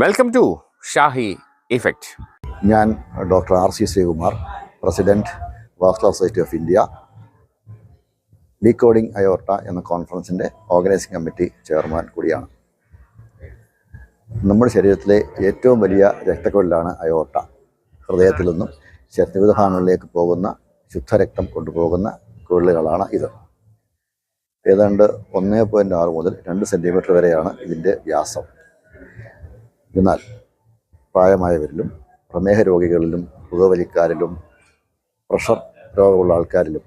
Welcome to Shahi effect ഞാൻ doctor R C Sreekumar president vascular society of India decoding aorta എന്ന കോൺഫറൻസിന്റെ organising committee chairman കൂടിയാണ്. നമ്മുടെ ശരീരത്തിലെ ഏറ്റവും വലിയ രക്തക്കുഴലാണ് അയോർട്ട. ഹൃദയത്തിൽ നിന്നും വിവിധ ഭാഗങ്ങളിലേക്ക് പോകുന്ന ശുദ്ധരക്തം കൊണ്ടുപോകുന്ന കുഴലുകളാണ് ഇത്. ഏതാണ്ട് ഒന്നേ പോയിന്റ് ആറ് മുതൽ രണ്ട് സെന്റിമീറ്റർ വരെയാണ് ഇതിന്റെ വ്യാസം. എന്നാൽ പ്രായമായവരിലും പ്രമേഹ രോഗികളിലും പുകവലിക്കാരിലും പ്രഷർ രോഗമുള്ള ആൾക്കാരിലും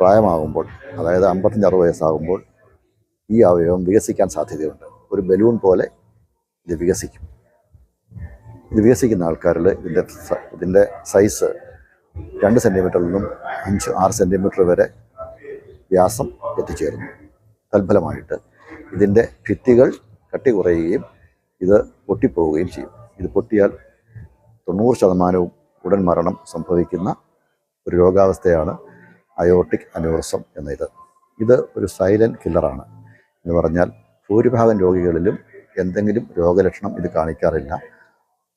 പ്രായമാകുമ്പോൾ അതായത് അമ്പത്തഞ്ച് അറുപത് വയസ്സാകുമ്പോൾ ഈ അവയവം വികസിക്കാൻ സാധ്യതയുണ്ട്. ഒരു ബലൂൺ പോലെ ഇത് വികസിക്കും. ഇത് വികസിക്കുന്ന ആൾക്കാരിൽ ഇതിന്റെ ഇതിന്റെ സൈസ് രണ്ട് സെന്റിമീറ്ററിൽ നിന്നും അഞ്ച് ആറ് സെന്റിമീറ്റർ വരെ വ്യാസം എത്തിച്ചേരുന്നു. തൽഫലമായിട്ട് ഇതിന്റെ ഭിത്തികൾ കട്ടി കുറയുകയും ഇത് പൊട്ടിപ്പോവുകയും ചെയ്യും. ഇത് പൊട്ടിയാൽ തൊണ്ണൂറ് ശതമാനവും ഉടൻ മരണം സംഭവിക്കുന്ന ഒരു രോഗാവസ്ഥയാണ് അയോട്ടിക് അനൂറിസം എന്ന ഇത് ഇത് ഒരു സൈലന്റ് കില്ലറാണ് എന്ന് പറഞ്ഞാൽ ഭൂരിഭാഗം രോഗികളിലും എന്തെങ്കിലും രോഗലക്ഷണം ഇത് കാണിക്കാറില്ല.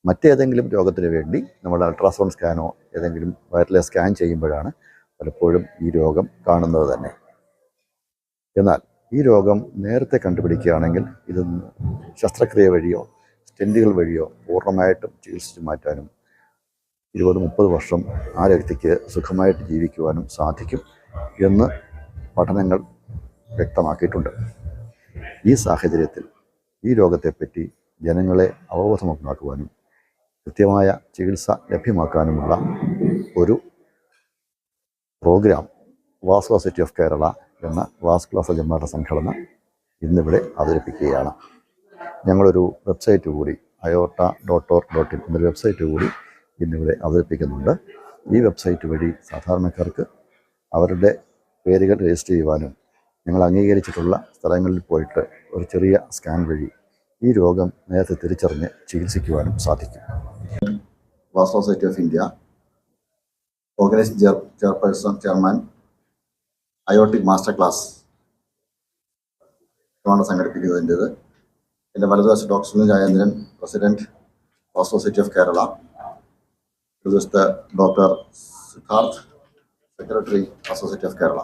മറ്റേതെങ്കിലും രോഗത്തിന് വേണ്ടി നമ്മൾ അൾട്രാസൗണ്ട് സ്കാനോ ഏതെങ്കിലും വയറിലെ സ്കാൻ ചെയ്യുമ്പോഴാണ് പലപ്പോഴും ഈ രോഗം കാണുന്നത് തന്നെ. എന്നാൽ ഈ രോഗം നേരത്തെ കണ്ടുപിടിക്കുകയാണെങ്കിൽ ഇത് ശസ്ത്രക്രിയ വഴിയോ സ്റ്റെന്റുകൾ വഴിയോ പൂർണമായിട്ടും ചികിത്സിച്ച് മാറ്റാനും ഇരുപത് മുപ്പത് വർഷം ആ വ്യക്തിക്ക് സുഖമായിട്ട് ജീവിക്കുവാനും സാധിക്കും എന്ന് പഠനങ്ങൾ വ്യക്തമാക്കിയിട്ടുണ്ട്. ഈ സാഹചര്യത്തിൽ ഈ രോഗത്തെപ്പറ്റി ജനങ്ങളെ അവബോധമുണ്ടാക്കുവാനും കൃത്യമായ ചികിത്സ ലഭ്യമാക്കാനുമുള്ള ഒരു program vascular society of Kerala എന്ന വാസ്കുലർ സർജന്മാരുടെ സംഘടന ഇന്നിവിടെ അവതരിപ്പിക്കുകയാണ്. ഞങ്ങളൊരു വെബ്സൈറ്റ് കൂടി aorta dot org dot in എന്നൊരു വെബ്സൈറ്റ് കൂടി ഇന്നിവിടെ അവതരിപ്പിക്കുന്നുണ്ട്. ഈ വെബ്സൈറ്റ് വഴി സാധാരണക്കാർക്ക് അവരുടെ പേരുകൾ രജിസ്റ്റർ ചെയ്യുവാനും ഞങ്ങൾ അംഗീകരിച്ചിട്ടുള്ള സ്ഥലങ്ങളിൽ പോയിട്ട് ഒരു ചെറിയ സ്കാൻ വഴി ഈ രോഗം നേരത്തെ തിരിച്ചറിഞ്ഞ് ചികിത്സിക്കുവാനും സാധിക്കും. വാസ്തവ society of India organizing chairperson chairman aortic master class ആണ് സംഘടിപ്പിക്കുന്നതിന്റെത്. എന്റെ വലതുവശത്ത് doctor Sunil Jayendran president society of Kerala. ഇടതുവശത്ത് doctor Siddharth secretary society of Kerala.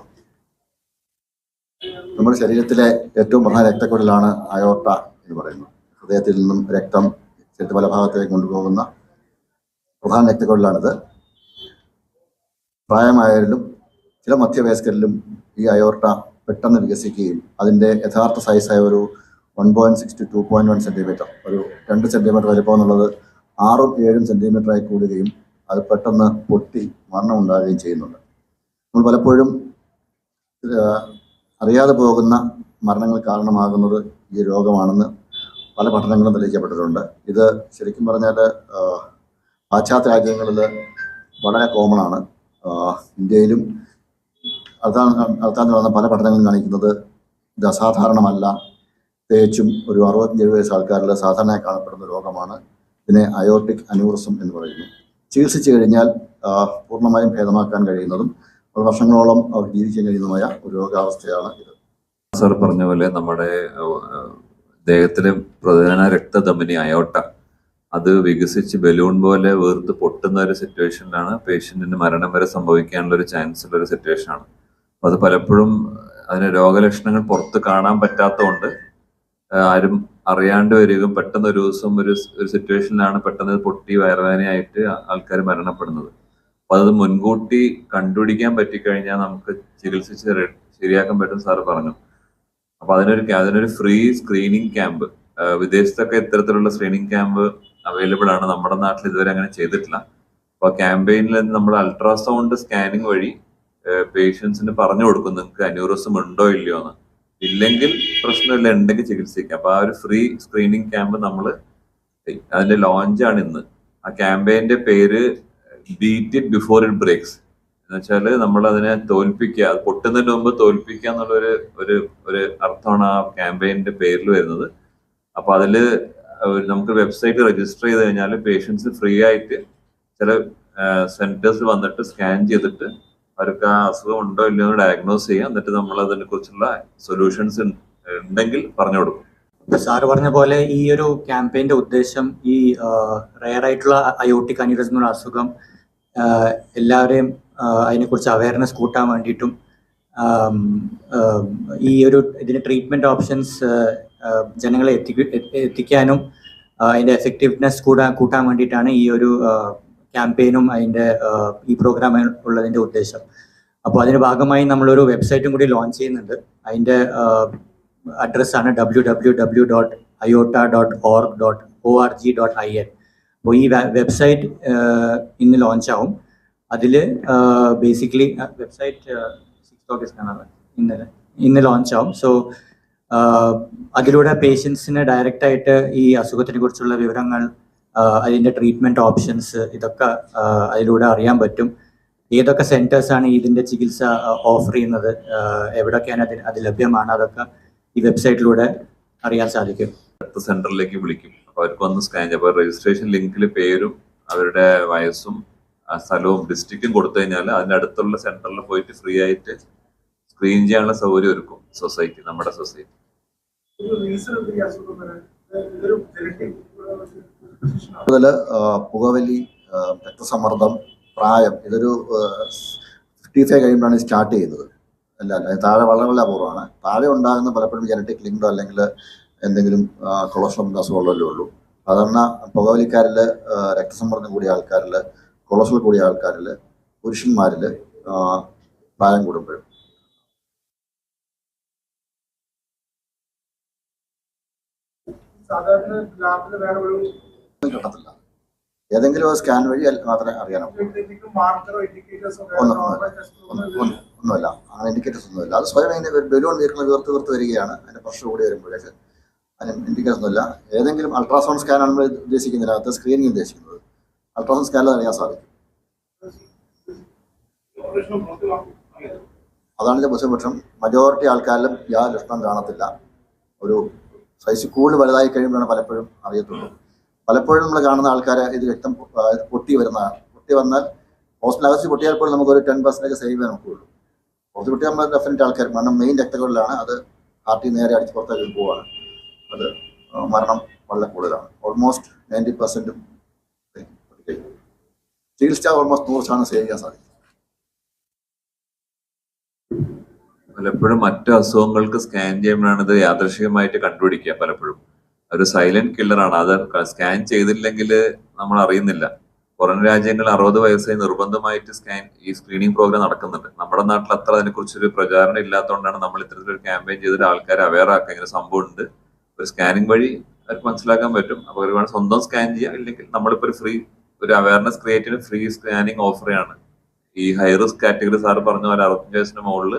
നമ്മുടെ ശരീരത്തിലെ ഏറ്റവും പ്രധാന രക്തക്കുഴലാണ് അയോട്ട എന്ന് പറയുന്നത്. ഹൃദയത്തിൽ നിന്നും രക്തം ശരീരത്തെ പല ഭാഗത്തേക്ക് കൊണ്ടുപോകുന്ന പ്രധാന രക്തക്കുഴലാണിത്. പ്രായമായവരിലും ചില മധ്യവയസ്കരിലും ഈ അയോർട്ട പെട്ടെന്ന് വികസിക്കുകയും അതിന്റെ യഥാർത്ഥ സൈസായ ഒരു one point six two two point one centimetre ഒരു രണ്ട് സെന്റിമീറ്റർ വലിപ്പം എന്നുള്ളത് ആറും ഏഴും സെന്റിമീറ്ററായി കൂടുകയും അത് പെട്ടെന്ന് പൊട്ടി മരണം ഉണ്ടാകുകയും ചെയ്യുന്നുണ്ട്. നമ്മൾ പലപ്പോഴും അറിയാതെ പോകുന്ന മരണങ്ങൾ കാരണമാകുന്നത് ഈ രോഗമാണെന്ന് പല പഠനങ്ങളും തെളിയിക്കപ്പെട്ടിട്ടുണ്ട്. ഇത് ശരിക്കും പറഞ്ഞാൽ പാശ്ചാത്യ രാജ്യങ്ങളിൽ വളരെ കോമൺ ആണ്. ഇന്ത്യയിലും അതാണ് നടത്താൻ വന്ന പല പഠനങ്ങളും കാണിക്കുന്നത്. ഇത് അസാധാരണമല്ല. പ്രത്യേകിച്ചും ഒരു അറുപത്തഞ്ച് വയസ്സ് ആൾക്കാരിൽ സാധാരണയായി കാണപ്പെടുന്ന രോഗമാണ്. ഇതിനെ അയോട്ടിക് അനൂറിസം എന്ന് പറയുന്നു. ചികിത്സിച്ചു കഴിഞ്ഞാൽ പൂർണമായും ഭേദമാക്കാൻ കഴിയുന്നതും വർഷങ്ങളോളം അവർ ജീവിക്കാൻ കഴിയുന്നതുമായ ഒരു രോഗാവസ്ഥയാണ് ഇത്. സാർ പറഞ്ഞ പോലെ നമ്മുടെ ദേഹത്തിലെ പ്രധാന രക്തധമനി അയോട്ട. അത് വികസിച്ച് ബലൂൺ പോലെ വേർത്ത് പൊട്ടുന്ന ഒരു സിറ്റുവേഷനിലാണ് പേഷ്യന്റിന് മരണം വരെ സംഭവിക്കാനുള്ള ഒരു ചാൻസ് ഉള്ള ഒരു അപ്പൊ അത് പലപ്പോഴും അതിന് രോഗലക്ഷണങ്ങൾ പുറത്ത് കാണാൻ പറ്റാത്തതുകൊണ്ട് ആരും അറിയാണ്ട് വരികയും പെട്ടെന്ന് ഒരു ദിവസം ഒരു ഒരു സിറ്റുവേഷനിലാണ് പെട്ടെന്ന് പൊട്ടി വയറുവേദനയായിട്ട് ആൾക്കാർ മരണപ്പെടുന്നത്. അപ്പൊ അത് മുൻകൂട്ടി കണ്ടുപിടിക്കാൻ പറ്റിക്കഴിഞ്ഞാൽ നമുക്ക് ചികിത്സിച്ച് ശരിയാക്കാൻ പറ്റും സാറ് പറഞ്ഞു. അപ്പൊ അതിനൊരു അതിനൊരു ഫ്രീ സ്ക്രീനിങ് ക്യാമ്പ് വിദേശത്തൊക്കെ ഇത്തരത്തിലുള്ള സ്ക്രീനിങ് ക്യാമ്പ് അവൈലബിൾ ആണ്. നമ്മുടെ നാട്ടിൽ ഇതുവരെ അങ്ങനെ ചെയ്തിട്ടില്ല. അപ്പോൾ ക്യാമ്പയിനിൽ നമ്മൾ അൾട്രാസൗണ്ട് സ്കാനിങ് വഴി പേഷ്യൻസിന് പറഞ്ഞു കൊടുക്കും നിങ്ങൾക്ക് അന്യൂറിസം ഉണ്ടോ ഇല്ലയോ എന്ന്. ഇല്ലെങ്കിൽ പ്രശ്നമില്ല ഉണ്ടെങ്കിൽ ചികിത്സിക്കാം. അപ്പൊ ആ ഒരു ഫ്രീ സ്ക്രീനിങ് ക്യാമ്പ് നമ്മൾ അതിന്റെ ലോഞ്ചാണ് ഇന്ന്. ആ ക്യാമ്പയിന്റെ പേര് beat it before it breaks എന്ന് വെച്ചാൽ നമ്മൾ അതിനെ തോൽപ്പിക്കുക അത് പൊട്ടുന്നതിന് മുമ്പ് തോൽപ്പിക്കുക എന്നുള്ള ഒരു ഒരു അർത്ഥമാണ് ആ ക്യാമ്പയിന്റെ പേരിൽ വരുന്നത്. അപ്പൊ അതിൽ നമുക്ക് വെബ്സൈറ്റ് രജിസ്റ്റർ ചെയ്ത് കഴിഞ്ഞാൽ പേഷ്യൻസ് ഫ്രീ ആയിട്ട് ചില സെന്റേഴ്സ് വന്നിട്ട് സ്കാൻ ചെയ്തിട്ട് അവർക്ക് ആ അസുഖം ഉണ്ടോ ഇല്ലയോ എന്ന് ഡയഗ്നോസ് ചെയ്യുക എന്നിട്ട് നമ്മൾ അതിനെ കുറിച്ചുള്ള സൊല്യൂഷൻസ് ഉണ്ടെങ്കിൽ പറഞ്ഞു കൊടുക്കും. സാറ് പറഞ്ഞ പോലെ ഈ ഒരു ക്യാമ്പയിന്റെ ഉദ്ദേശം ഈ റയർ ആയിട്ടുള്ള അയോട്ടിക് അനിറസ് എന്നുള്ള അസുഖം എല്ലാവരെയും അതിനെക്കുറിച്ച് അവയർനെസ് കൂട്ടാൻ വേണ്ടിയിട്ടും ഈ ഒരു ഇതിന്റെ ട്രീറ്റ്മെന്റ് ഓപ്ഷൻസ് ജനങ്ങളെ എത്തിക്കാനും അതിന്റെ എഫക്റ്റീവ്നെസ് കൂടാൻ കൂട്ടാൻ വേണ്ടിയിട്ടാണ് ഈ ഒരു ക്യാമ്പയിനും അതിന്റെ ഈ പ്രോഗ്രാം ഉള്ളതിന്റെ ഉദ്ദേശം. അപ്പോൾ അതിന്റെ ഭാഗമായി നമ്മളൊരു വെബ്സൈറ്റും കൂടി ലോഞ്ച് ചെയ്യുന്നുണ്ട്. അതിന്റെ അഡ്രസ്സാണ് W W W dot iota dot org dot O R G dot I N അപ്പോൾ ഈ വെബ്സൈറ്റ് ഇന്ന് ലോഞ്ച് ആവും അതിൽ ബേസിക്കലി വെബ്സൈറ്റ് സിക്സ് ഓഗസ്റ്റാണ് ഇന്നലെ ഇന്ന് ലോഞ്ച് ആവും. സോ അതിലൂടെ പേഷ്യൻസിന് ഡയറക്റ്റായിട്ട് ഈ അസുഖത്തിനെ കുറിച്ചുള്ള വിവരങ്ങൾ ആ, അതിന്റെ ട്രീറ്റ്മെന്റ് ഓപ്ഷൻസ് ഇതൊക്കെ അതിലൂടെ അറിയാൻ പറ്റും. ഏതൊക്കെ സെന്റേഴ്സ് ആണ് ഇതിന്റെ ചികിത്സ ഓഫർ ചെയ്യുന്നത്? എവിടൊക്കെയാണ് അത് അത് ലഭ്യമാണ്? അതൊക്കെ ഈ വെബ്സൈറ്റിലൂടെ അറിയാൻ സാധിക്കും. രക്ത സെന്ററിലേക്ക് വിളിക്കും. അപ്പൊ അവർക്ക് വന്ന് സ്കാൻ ചെയ്യാം. അപ്പൊ രജിസ്ട്രേഷൻ ലിങ്കിൽ പേരും അവരുടെ വയസ്സും സ്ഥലവും ഡിസ്ട്രിക്റ്റും കൊടുത്തു കഴിഞ്ഞാൽ അതിന്റെ അടുത്തുള്ള സെന്ററിൽ പോയിട്ട് ഫ്രീ ആയിട്ട് സ്ക്രീൻ ചെയ്യാനുള്ള സൗകര്യം ഒരുക്കും. സൊസൈറ്റി നമ്മുടെ സൊസൈറ്റി കൂടുതൽ പുകവലി രക്തസമ്മർദ്ദം പ്രായം ഇതൊരു ഫിഫ്റ്റി ഫൈവ് കഴിയുമ്പോഴാണ് സ്റ്റാർട്ട് ചെയ്തത്. അല്ല അല്ല താഴെ വളരെ വളരെ അപൂർവമാണ്. താഴെ ഉണ്ടാകുന്ന പലപ്പോഴും ജനറ്റിക് ലിങ്ക്ഡോ അല്ലെങ്കിൽ എന്തെങ്കിലും കൊളസ്ട്രോൾ അസുഖമുള്ളതല്ലേ ഉള്ളൂ. സാധാരണ പുകവലിക്കാരിൽ രക്തസമ്മർദ്ദം കൂടിയ ആൾക്കാരിൽ കൊളസ്ട്രോൾ കൂടിയ ആൾക്കാരിൽ പുരുഷന്മാരിൽ പ്രായം കൂടുമ്പോഴും സാധാരണ ലാബിൽ വേറെ ഒരു കിട്ടത്തില്ല. ഏതെങ്കിലും ഒരു സ്കാൻ വഴി മാത്രമേ അറിയാനുള്ളൂ ഒന്നുമില്ല. അങ്ങനെ ഇൻഡിക്കേറ്റേഴ്സ് ഒന്നുമില്ല. അത് സ്വയം അതിന്റെ ബലൂൺ വീർക്കുന്ന വീർത്ത് വീർത്ത് വരികയാണ്. അതിന്റെ പ്രഷർ കൂടി വരുമ്പോഴേക്ക് അതിന് ഇൻഡിക്കേറ്റേഴ്സ് ഒന്നുമില്ല. ഏതെങ്കിലും അൾട്രാസൗണ്ട് സ്കാൻ ആണ് ഉദ്ദേശിക്കുന്നില്ല അത് സ്ക്രീനിങ് ഉദ്ദേശിക്കുന്നത്. അൾട്രാസൗണ്ട് സ്കാനിൽ അറിയാൻ സാധിക്കും. അതാണ് ഇതിന്റെ ബുദ്ധിമുട്ടും മജോറിറ്റി ആൾക്കാരിലും യാതൊരു ലക്ഷണം കാണത്തില്ല. ഒരു സൈസ് കൂടുതൽ വലുതായി കഴിയുമ്പോഴാണ് പലപ്പോഴും അറിയത്തുള്ളൂ. പലപ്പോഴും നമ്മൾ കാണുന്ന ആൾക്കാരെ ഇത് രക്തം പൊട്ടി വരുന്നതാണ്. പൊട്ടി വന്നാൽ ഹോസ്പിറ്റൽ അകത്ത് പൊട്ടിയാൽ പോലും നമുക്ക് ഒരു ടെൻ പെർസെന്റേജ് സേവ് ചെയ്യാൻ നമുക്കുള്ളൂ പുറത്ത് പൊട്ടിയാൽ നമ്മൾ ഡെഫിനറ്റ് ആൾക്കാർ കാരണം മെയിൻ രക്തങ്ങളിലാണ് അത് ഹാർട്ടിൽ നേരെ അടിച്ച് പുറത്തേക്ക് പോവുകയാണ് അത് മരണം വളരെ കൂടുതലാണ്. ഓൾമോസ്റ്റ് നയന്റി പെർസെന്റും ചികിത്സ ഓൾമോസ്റ്റ് നൂറ് ശതമാനം സേവ് ചെയ്യാൻ സാധിക്കും. പലപ്പോഴും മറ്റു അസുഖങ്ങൾക്ക് സ്കാൻ ചെയ്യുമ്പോഴാണ് ഇത് യാദൃശികമായിട്ട് കണ്ടുപിടിക്കുക പലപ്പോഴും. ഒരു സൈലന്റ് കില്ലറാണ് അത് സ്കാൻ ചെയ്തില്ലെങ്കിൽ നമ്മൾ അറിയുന്നില്ല. പുറം രാജ്യങ്ങളിൽ അറുപത് വയസ്സായി നിർബന്ധമായിട്ട് സ്കാൻ ഈ സ്ക്രീനിങ് പ്രോഗ്രാം നടക്കുന്നുണ്ട്. നമ്മുടെ നാട്ടിൽ അത്ര അതിനെക്കുറിച്ചൊരു പ്രചാരണം ഇല്ലാത്തതുകൊണ്ടാണ് നമ്മൾ ഇത്തരത്തിലൊരു ക്യാമ്പയിൻ ചെയ്തിട്ട് ആൾക്കാരെ അവെയർ ആക്കുക. ഇങ്ങനെ സംഭവം ഉണ്ട്. ഒരു സ്കാനിങ് വഴി അവർക്ക് മനസ്സിലാക്കാൻ പറ്റും. അപ്പോൾ വേണം സ്വന്തം സ്കാൻ ചെയ്യാം. ഇല്ലെങ്കിൽ നമ്മളിപ്പോൾ ഒരു ഫ്രീ ഒരു അവയർനെസ് ക്രിയേറ്റ് ഫ്രീ സ്കാനിങ് ഓഫറാണ് ഈ ഹൈ റിസ്ക് കാറ്റഗറി സാർ പറഞ്ഞ പോലെ അറുപത്തഞ്ച് വയസ്സിന് മുകളിൽ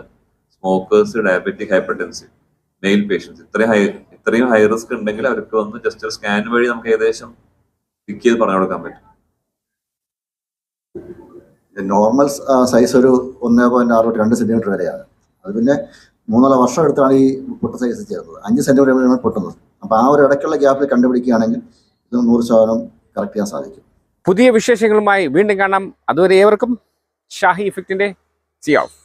smokers diabetic hypertensive male patients ഇത്രയും ഹൈ ഇത്രയും ഹൈ റിസ്ക് ഉണ്ടെങ്കിൽ അവർക്ക് വന്ന് ജസ്റ്റ് ഒരു സ്കാൻ വഴി നമുക്ക് ഏകദേശം പിക്ക് ചെയ്ത് പറഞ്ഞു കൊടുക്കാൻ പറ്റും. നോർമൽ സൈസ് ഒരു ഒന്ന് പോയിന്റ് അറുപത്തി രണ്ട് സെന്റിമീറ്റർ വരെയാണ്. അത് പിന്നെ മൂന്നര വർഷം എടുത്താണ് ഈ പൊട്ട സൈസ് ചേർന്നത്. അഞ്ച് സെന്റിമീറ്റർ വരെയാണ് പൊട്ടുന്നത്. അപ്പോൾ ആ ഒരു ഇടയ്ക്കുള്ള ഗ്യാപ്പിൽ കണ്ടുപിടിക്കുകയാണെങ്കിൽ ഇത് നൂറ് ശതമാനം കറക്റ്റ് ചെയ്യാൻ സാധിക്കും. പുതിയ വിശേഷങ്ങളുമായി വീണ്ടും കാണാം. അതുവരെ ഏവർക്കും ഷാഹി ഇഫക്റ്റിന്റെ സി ഓഫ്